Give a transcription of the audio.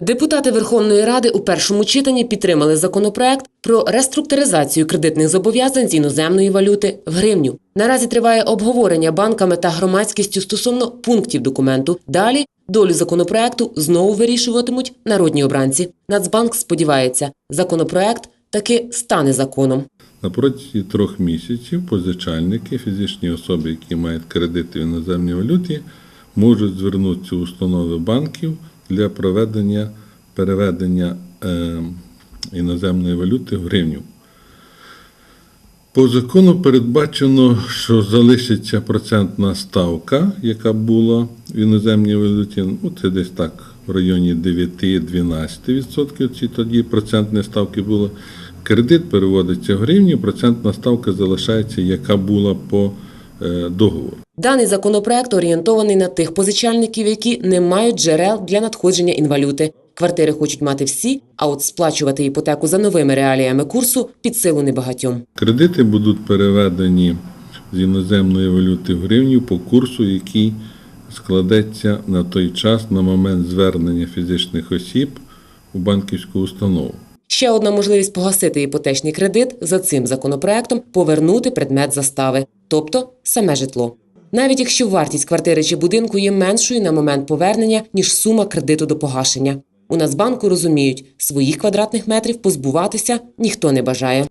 Депутати Верховної Ради у першому читанні підтримали законопроект про реструктуризацію кредитних зобов'язань з іноземної валюти в гривню. Наразі триває обговорення банками та громадськістю стосовно пунктів документу. Далі долю законопроекту знову вирішуватимуть народні обранці. Нацбанк сподівається, законопроект таки стане законом. На протязі трьох місяців позичальники, фізичні особи, які мають кредити в іноземній валюті, можуть звернутися у установи банків для проведення переведення е, іноземної валюти в гривню. По закону передбачено, що залишиться процентна ставка, яка була в іноземній валюті, ну це десь так в районі 9-12%. Ці тоді процентні ставки були. Кредит переводиться в гривню, процентна ставка залишається, яка була по договору. Даний законопроект орієнтований на тих позичальників, які не мають джерел для надходження інвалюти. Квартири хочуть мати всі, а от сплачувати іпотеку за новими реаліями курсу під силу небагатьом. Кредити будуть переведені з іноземної валюти в гривню по курсу, який складеться на той час на момент звернення фізичних осіб у банківську установу. Ще одна можливість погасити іпотечний кредит за цим законопроектом повернути предмет застави, тобто саме житло. Навіть якщо вартість квартири чи будинку є меншою на момент повернення, ніж сума кредиту до погашення. У Нацбанку розуміють, своїх квадратних метрів позбуватися ніхто не бажає.